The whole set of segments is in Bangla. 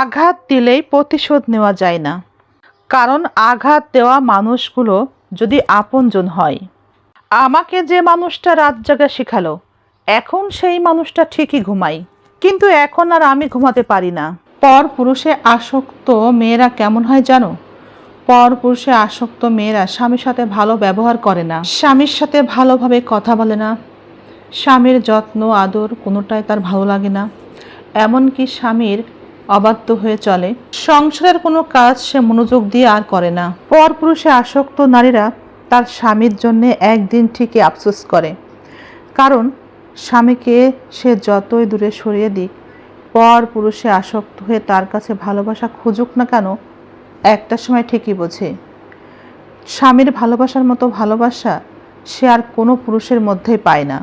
আঘাত দিলেই প্রতিশোধ নেওয়া যায় না। কারণ আঘাত দেওয়া মানুষগুলো যদি আপনজন হয়। আমাকে যে মানুষটা রাত জাগা শেখালো, এখন সেই মানুষটা ঠিকই ঘুমাই কিন্তু এখন আর আমি ঘুমাতে পারি না। পর পুরুষে আসক্ত মেয়েরা কেমন হয় জানো? পর পুরুষে আসক্ত মেয়েরা স্বামীর সাথে ভালো ব্যবহার করে না। স্বামীর সাথে ভালোভাবে কথা বলে না। স্বামীর যত্ন, আদর কোনোটাই তার ভালো লাগে না। এমনকি স্বামীর অবাধ্য হয়ে চলে। সংসারের কোনো কাজ সে মনোযোগ দিয়ে আর করে না। পর পুরুষে আসক্ত নারীরা তার স্বামীর জন্যে একদিন ঠিকই আফসোস করে। কারণ স্বামীকে সে যতই দূরে সরিয়ে দিক পর পুরুষে আসক্ত হয়ে তার কাছে ভালোবাসা খুঁজুক না কেন, একটা সময় ঠিকই বোঝে। স্বামীর ভালোবাসার মতো ভালোবাসা সে আর কোনো পুরুষের মধ্যেই পায় না।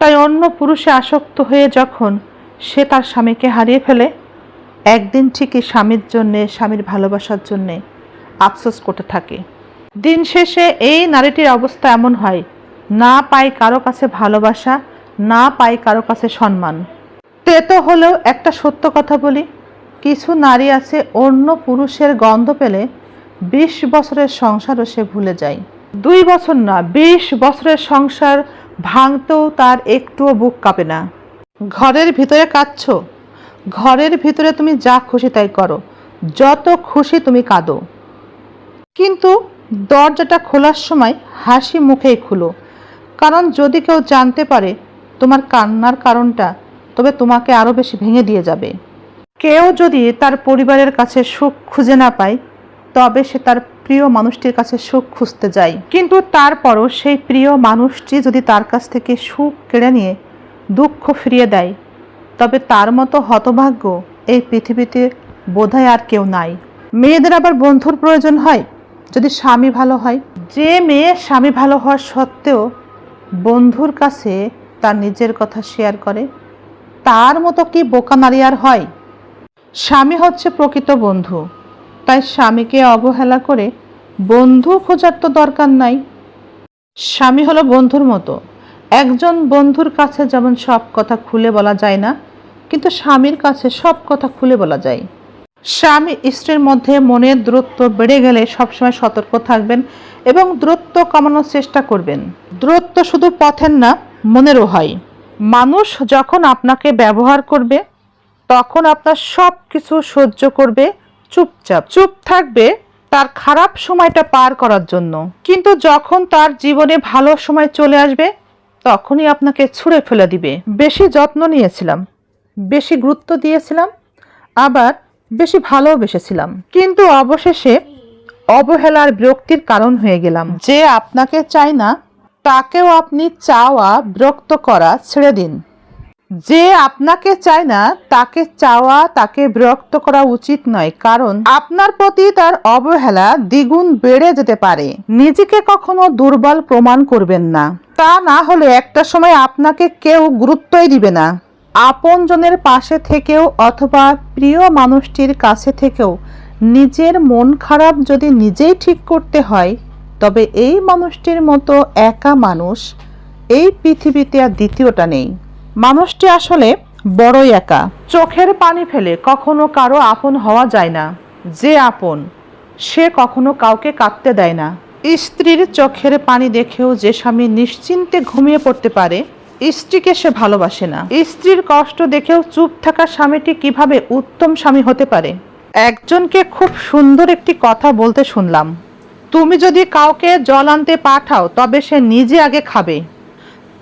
তাই অন্য পুরুষে আসক্ত হয়ে যখন সে তার স্বামীকে হারিয়ে ফেলে একদিন ঠিকই স্বামীর জন্যে, স্বামীর ভালোবাসার জন্যে আফসোস করতে থাকে। দিন শেষে এই নারীটির অবস্থা এমন হয়, না পায় কারও কাছে ভালোবাসা, না পায় কারও কাছে সম্মান। তেতো হলেও একটা সত্য কথা বলি, কিছু নারী আছে অন্য পুরুষের গন্ধ পেলে বিশ বছরের সংসারও সে ভুলে যায়। দুই বছর না, বিশ বছরের সংসার ভাঙতেও তার একটুও বুক কাঁপে না। ঘরের ভিতরে কাঁদছ? ঘরের ভিতরে তুমি যা খুশি তাই করো। যত খুশি তুমি কাঁদো। কিন্তু দরজাটা খোলার সময় হাসি মুখেই খুলো। কারণ যদি কেউ জানতে পারে তোমার কান্নার কারণটা, তবে তোমাকে আরও বেশি ভেঙে দিয়ে যাবে। কেউ যদি তার পরিবারের কাছে সুখ খুঁজে না পায়, তবে সে তার প্রিয় মানুষটির কাছে সুখ খুঁজতে যায়। কিন্তু তারপরও সেই প্রিয় মানুষটি যদি তার কাছ থেকে সুখ কেড়ে নিয়ে দুঃখ ফিরিয়ে দেয় তবে তার মতো হতভাগ্য এই পৃথিবীতে বোধহয় আর কেউ নাই। মেয়েদের আবার বন্ধুর প্রয়োজন হয়? যদি স্বামী ভালো হয়? যে মেয়ে স্বামী ভালো হওয়ার সত্ত্বেও বন্ধুর কাছে তার নিজের কথা শেয়ার করে, তার মতো কি বোকা নারী আর হয়? স্বামী হচ্ছে প্রকৃত বন্ধু, তাই স্বামীকে অবহেলা করে বন্ধু খোঁজার তো দরকার নাই। স্বামী হলো বন্ধুর মতো, একজন বন্ধুর কাছে যেমন সব কথা খুলে বলা যায় না কিন্তু স্বামীর কাছে সব কথা খুলে বলা যায়। স্বামী স্ত্রীর মধ্যে মনের দূরত্ব বেড়ে গেলে সবসময় সতর্ক থাকবেন এবং দূরত্ব কমানোর চেষ্টা করবেন। দূরত্ব শুধু পথের না, মনেরও হয়। মানুষ যখন আপনাকে ব্যবহার করবে, তখন আপনার সব কিছু সহ্য করবে, চুপচাপ। চুপ থাকবে তার খারাপ সময়টা পার করার জন্য। কিন্তু যখন তার জীবনে ভালো সময় চলে আসবে, তখনই আপনাকে ছুঁড়ে ফেলে দিবে। বেশি যত্ন নিয়েছিলাম। বেশি গুরুত্ব দিয়েছিলাম, আবার বেশি ভালোবেসেছিলাম কিন্তু অবশেষে অবহেলার বিরক্তির কারণ হয়ে গেলাম। যে আপনাকে চায় না, তাকেও আপনি চাওয়া বিরক্ত করা ছেড়ে দিন। যে আপনাকে চায় না, তাকে চাওয়া, তাকে বিরক্ত করা উচিত নয়, কারণ আপনার প্রতি তার অবহেলা দ্বিগুণ বেড়ে যেতে পারে। নিজেকে কখনো দুর্বল প্রমাণ করবেন না। তা না হলে একটা সময় আপনাকে কেউ গুরুত্বই দিবে না। আপনজনের পাশে থেকেও অথবা প্রিয় মানুষটির কাছে থেকেও নিজের মন খারাপ যদি নিজেই ঠিক করতে হয়, তবে এই মানুষটির মতো একা মানুষ এই পৃথিবীতে আর দ্বিতীয়টা নেই। মানুষটি আসলে বড়ই একা। চোখের পানি ফেলে কখনো কারও আপন হওয়া যায় না। যে আপন, সে কখনো কাউকে কাঁদতে দেয় না। স্ত্রীর চোখের পানি দেখেও যে স্বামী নিশ্চিন্তে ঘুমিয়ে পড়তে পারে স্ত্রীকে সে ভালোবাসে না। স্ত্রীর কষ্ট দেখেও চুপ থাকা স্বামীটি কীভাবে উত্তম স্বামী হতে পারে? একজনকে খুব সুন্দর একটি কথা বলতে শুনলাম। তুমি যদি কাউকে জল আনতে পাঠাও, তবে সে নিজে আগে খাবে।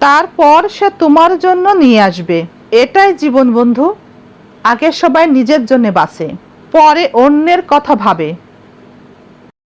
তারপর সে তোমার জন্য নিয়ে আসবে। এটাই জীবন বন্ধু। আগে সবাই নিজের জন্য বাঁচে, পরে অন্যের কথা ভাবে।